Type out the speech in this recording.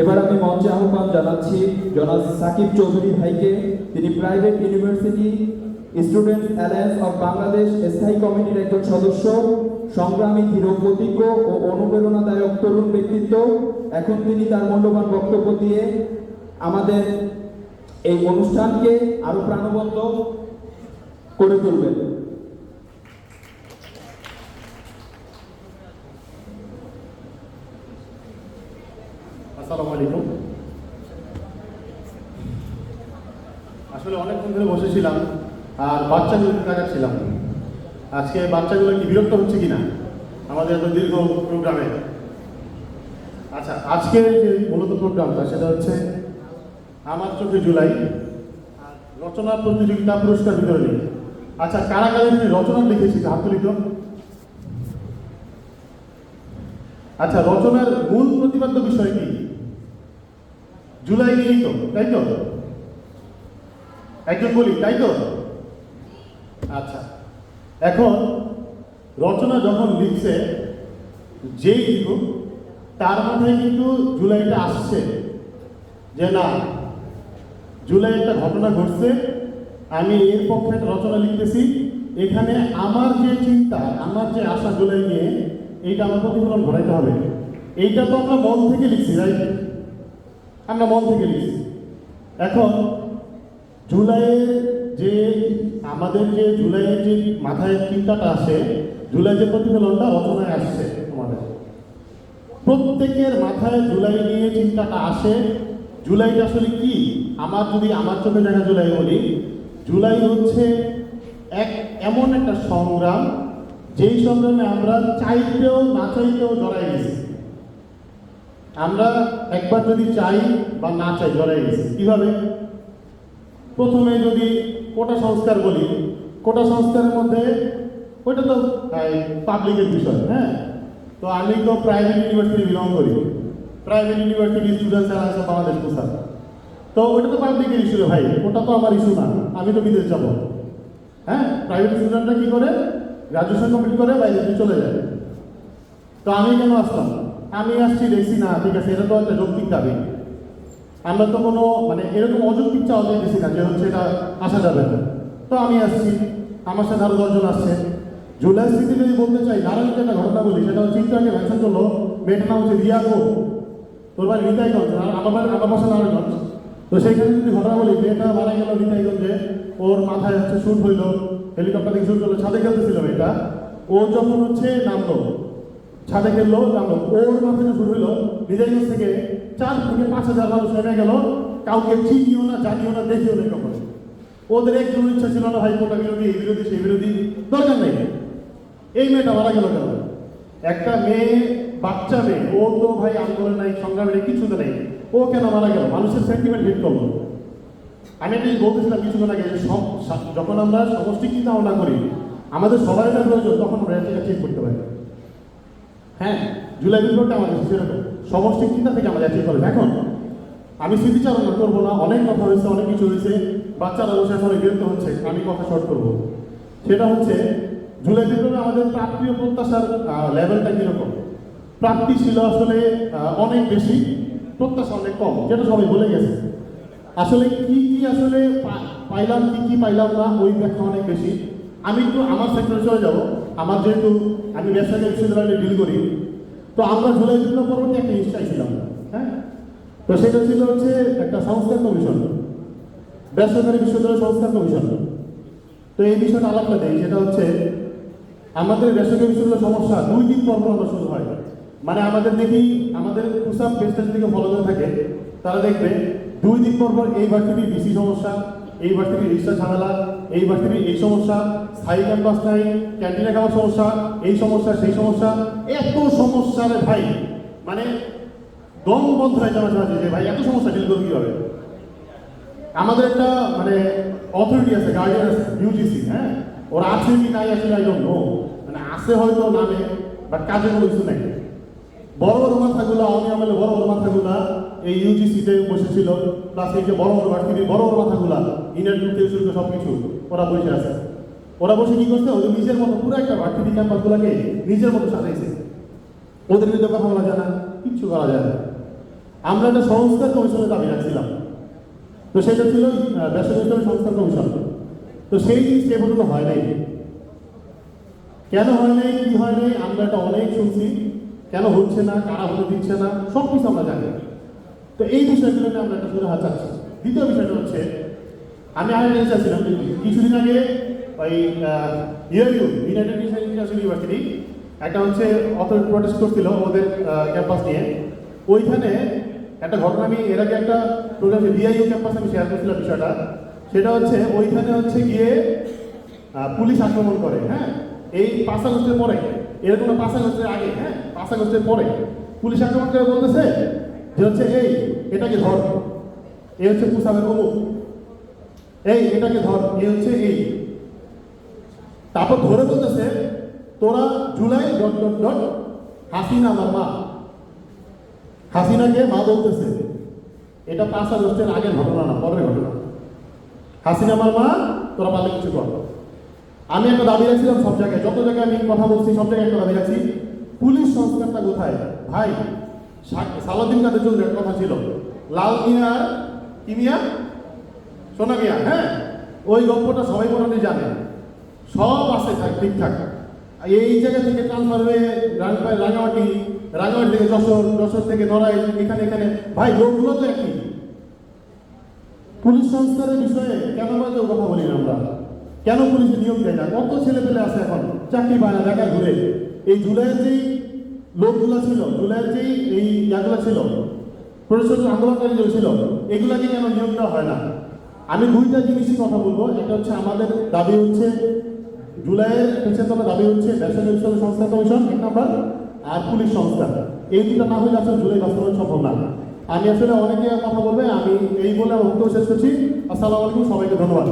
এবার আমি মঞ্চে আহ্বান জানাচ্ছি জনাব সাকিব চৌধুরী ভাইকে। তিনি private university students alliance of Bangladesh স্থায়ী কমিটির একজন সদস্য, সংগ্রামী, ধীরপ্রতিজ্ঞ ও অনুপ্রেরণাদায়ক তরুণ ব্যক্তিত্ব। এখন তিনি তার মূল্যবান বক্তব্য দিয়ে আমাদের এই অনুষ্ঠানকে আরও প্রাণবন্ত করে তুলবেন। আসসালামু আলাইকুম আসলে অনেকক্ষণ ধরে বসেছিলাম আর বাচ্চাগুলোকে তাকাচ্ছিলাম আজকে বাচ্চাগুলো কি বিরক্ত হচ্ছে কিনা? আমাদের এত দীর্ঘ প্রোগ্রামে। আচ্ছা আজকের যে মূলত প্রোগ্রামটা সেটা হচ্ছে আমার চোখে জুলাই, রচনা প্রতিযোগিতা পুরস্কার বিতরণী। আচ্ছা কারা কারা রচনা লিখেছি হাত তুলি তো। আচ্ছা রচনার মূল প্রতিপাদ্য বিষয় কি? জুলাই নিয়েই তো, তাই তো? একজন বলি, তাই তো? আচ্ছা এখন রচনা যখন লিখছে, যেই লিখুক, তার মাথায় কিন্তু জুলাইটা আসছে। যে না, জুলাই একটা ঘটনা ঘটছে, আমি এর পক্ষে একটা রচনা লিখতেছি, এখানে আমার যে চিন্তা, আমার যে আশা জুলাই নিয়ে, এইটা আমার প্রতিফলন ঘটাইতে হবে। এইটা তো আমরা মন থেকে লিখছি রাইট আমরা মন থেকে লিখছি এখন জুলাইয়ের যে, আমাদের যে জুলাইয়ের যে মাথায় চিন্তাটা আসে, জুলাই যে প্রতিফলনটা রচনায় আসছে আমাদের। প্রত্যেকের মাথায় জুলাই নিয়ে চিন্তাটা আসে। জুলাইটা আসলে কি? আমার যদি আমার চোখে দেখা জুলাই বলি, জুলাই হচ্ছে এক এমন একটা সংগ্রাম, যেই সংগ্রামে আমরা চাইতেও না চাইতেও জড়াই গেছি। আমরা একবার যদি চাই বা না চাই, জড়াই গেছি, কীভাবে? প্রথমে যদি কোটা সংস্কার বলি, কোটা সংস্কারের মধ্যে ওইটা তো পাবলিকের বিষয় হ্যাঁ? তো আমি তো প্রাইভেট ইউনিভার্সিটি বিলং করি। Private university students alliance of Bangladesh প্রসার তো ওইটা তো পাবলিকের ইস্যু ভাই, ওটা তো আমার ইস্যু না, আমি তো বিদেশ যাব। হ্যাঁ প্রাইভেট স্টুডেন্টরা কী করে? গ্রাজুয়েশন কমপ্লিট করে বাইরে চলে যায়। তো আমি কেন আসলাম? আমি আসছি দেখছি না ঠিক আছে, এটা তো একটা যৌক্তিক দাবি। আমরা তো কোনো মানে এরকম অযৌক্তিক চাওয়া গেছি না যে হচ্ছে এটা আসা যাবে না। তো আমি আসছি, আমার সাথে আরও দশজন আসছে। জুলাই স্মৃতি যদি বলতে চাই নারায়ণকে একটা ঘটনা বলি, সেটা হচ্ছে একটু আগে ভ্যাকসিন করল, মেয়েটার নাম হচ্ছে রিয়া গো তোর বাড়ি নিতাইগঞ্জ আর আমার বাড়ি, আমার বাসা নারায়ণগঞ্জ। তো সেইখানে যদি ঘটনা বলি, মেয়েটা মারা গেল নিতাইগঞ্জে ওর মাথায় হচ্ছে শুট হইল হেলিকপ্টার থেকে শুট হলো ছাদে খেলতেছিল মেয়েটা। ও যখন হচ্ছে নামলো ছাদে খেললো নামলো ওর মাথায় শুরু হইল নিজাইগঞ্জ থেকে চার থেকে পাঁচ হাজার মানুষ নেমে গেল। কাউকে চিনিও না, জানিও না, দেখিও না কখন। ওদের একজন ইচ্ছা ছিল না, ভাই, কোটা বিরোধী, এই বিরোধী, সেই বিরোধী। দরকার নেই। এই মেয়েটা মারা গেল কেন? একটা মেয়ে, বাচ্চা মেয়ে, ও তো ভাই আন্দোলন নাই, সংগ্রামে নেই, কিছুতে নেই। ও কেন মারা গেল? মানুষের সেন্টিমেন্ট হিট করল। আমি একটা বলতেছিলাম কিছুক্ষণ আগে যখন আমরা সমষ্টি চিন্তা ভাবনা করি, আমাদের সবাই প্রয়োজন, তখন আমরা ঠিক করতে পারি। হ্যাঁ জুলাই বিপ্লবটা আমাদের সেরকম সমষ্টি চিন্তা থেকে আমরা অ্যাচিভ করব। এখন, আমি স্মৃতিচারণা করব না, অনেক কথা হয়েছে, অনেক কিছু হয়েছে বাচ্চারা বসে এখন বিরক্ত হচ্ছে, আমি কথা শর্ট করব। সেটা হচ্ছে, জুলাই বিপ্লবে আমাদের প্রাপ্তীয় প্রত্যাশার লেভেলটা কীরকম? প্রাপ্তি ছিল আসলে অনেক বেশি, প্রত্যাশা অনেক কম, যেটা সবাই বলে গেছে। আসলে কি কি আসলে পাইলাম, কি কি পাইলাম না, ওই ব্যাখ্যা অনেক বেশি। আমি একটু আমার সেক্টরে চলে যাব। আমার যেহেতু আমি ব্যবসায়ী বিশ্ববিদ্যালয়ে ডিল করি, তো আমরা জুলাই বিপ্লব পরবর্তী একটা জিনিস চাইছিলাম হ্যাঁ? তো সেটা ছিল হচ্ছে একটা সংস্কার কমিশন বেসরকারি বিশ্ববিদ্যালয় সংস্কার কমিশন। তো এই বিষয়টা আলাপটা দেয় সেটা হচ্ছে আমাদের বেসরকারি বিশ্ববিদ্যালয় সমস্যা দুই দিন পর পর শুরু হয়। মানে আমাদের দেখি, আমাদের পুসাপ পেস্টের দিকে ফলো করে থাকে, তারা দেখবে দুই দিন পর পর এই ভার্সিটির বিসি সমস্যা, এই ভার্সিটির রিক্সা ঝামেলা এই ভার্সিটির এই সমস্যা, স্থায়ী ক্যাম্পাস নাই ক্যান্টিনে খাওয়ার সমস্যা, এই সমস্যা, সেই সমস্যা, এত সমস্যা রে ভাই। মানে দম বন্ধ হয়ে যাওয়া মাঝে যে ভাই, এত সমস্যা ডিল করব কীভাবে? আমাদের একটা মানে অথরিটি আছে গার্ডিয়ান আছে ইউজিসি হ্যাঁ? ওরা আছে কি নাই আসলে আই ডোন্ট নো মানে আছে হয়তো নামে বাট কাজে কোনো কিছু নাই। বড় বড় মাথাগুলো আমি আমলে বড় বড় মাথাগুলা এই ইউজিসিতে বসেছিল প্লাস এই যে বড় বড় ভার্সিটির বড় বড় মাথাগুলা ইন্টারভিউ থেকে শুরু সব কিছু ওরা বসে আছে। ওরা বসে কি করছে? ওদের নিজের মতো পুরো একটা ভার্সিটি ক্যাম্পাসগুলোকে নিজের মতো সাজাইছে। ওদের বিরুদ্ধে কথা বলা যায় না, কিচ্ছু করা যায় না। আমরা একটা সংস্কার কমিশনের দাবি রাখছিলাম। তো সেটা ছিল বেসরকারি সংস্কার কমিশন। তো সেই জিনিসটা পর্যন্ত হয় নাই। কেন হয় নাই, কি হয় নাই, আমরা এটা অনেক শুনছি। কেন হচ্ছে না, কারা হতে দিচ্ছে না সব কিছু আমরা জানি। তো এই নিয়ে আমরা একটা সুরাহা চাচ্ছি দ্বিতীয় বিষয়টা হচ্ছে, আমি আরেকটা জিনিস চাচ্ছিলাম কিছুদিন আগে ওই UU united nation international university একটা হচ্ছে অত প্রটেস্ট করছিল ওদের ক্যাম্পাস নিয়ে। ওইখানে একটা ঘটনা, আমি এর আগে একটা প্রোগ্রাম ডিআইইউ ক্যাম্পাস আমি শেয়ার করছিলাম বিষয়টা। সেটা হচ্ছে, ওইখানে হচ্ছে গিয়ে পুলিশ আক্রমণ করে হ্যাঁ? এই পাঁচ আগস্টের পরে, এরকম পাঁচ আগস্টের আগে হ্যাঁ? পাঁচ আগস্টের পরে পুলিশ আক্রমণ করে বলতেছে যে হচ্ছে, এই, এটাকে ধর। এ হচ্ছে পুসাবের অমুক। এই, এটাকে ধর। এ হচ্ছে, এই। তারপর ধরে বলতেছে, তোরা July dot dot dot, Hasina আমার মা। হাসিনাকে মা বলতেছে, এটা পাঁচ আগস্টের আগের ঘটনা না, পরের ঘটনা। হাসিনা আমার মা, তোরা পারলে কিছু কর। আমি একটা দাবি রাখছিলাম সব জায়গায়, যত জায়গায় আমি কথা বলছি, সব জায়গায় একটা দাবি রাখছি। পুলিশ সংস্কারটা কোথায়? ভাই সা- সালাউদ্দিন কাদের চৌধুরীর কথা ছিল। লাল মিয়ার কি মিয়া? সোনা মিয়া হ্যাঁ? ওই গল্পটা সবাই মোটামুটি জানে। সব আছে থাক, ঠিকঠাক। এই জায়গা থেকে ট্রান্সফার হয়ে রাঙামাটি রাঙামাটি থেকে যশোর যশোর থেকে নড়াই এখানে এখানে। ভাই লোকগুলো তো একই। পুলিশ সংস্কারের বিষয়ে কেন কেউ কথা বলি আমরা? কেন পুলিশ নিয়োগ দেয় না? কত ছেলে পেলে আছে এখন? চাকরি পায় না ঢাকা ঘুরে। এই জুলাইয়ের যেই লোকগুলো ছিল জুলাইয়ের এই ইয়াগুলো ছিল, প্রশাসন আন্দোলনকারী যে ছিল এগুলাকে কেন নিয়োগ দেওয়া হয় না। আমি দুইটা জিনিসই কথা বলব, একটা হচ্ছে আমাদের দাবি হচ্ছে, জুলাইয়ের পেছনে দাবি হচ্ছে বেসরকারি সংস্থা কমিশন, এক নম্বর, আর পুলিশ সংস্থা। এই দুটো না হলে আসলে জুলাই বাস্তবায়ন সম্ভব না। আমি আসলে অনেকে কথা বলবে, আমি এই বলে বক্তব্য শেষ করছি। আসসালামু আলাইকুম, সবাইকে ধন্যবাদ।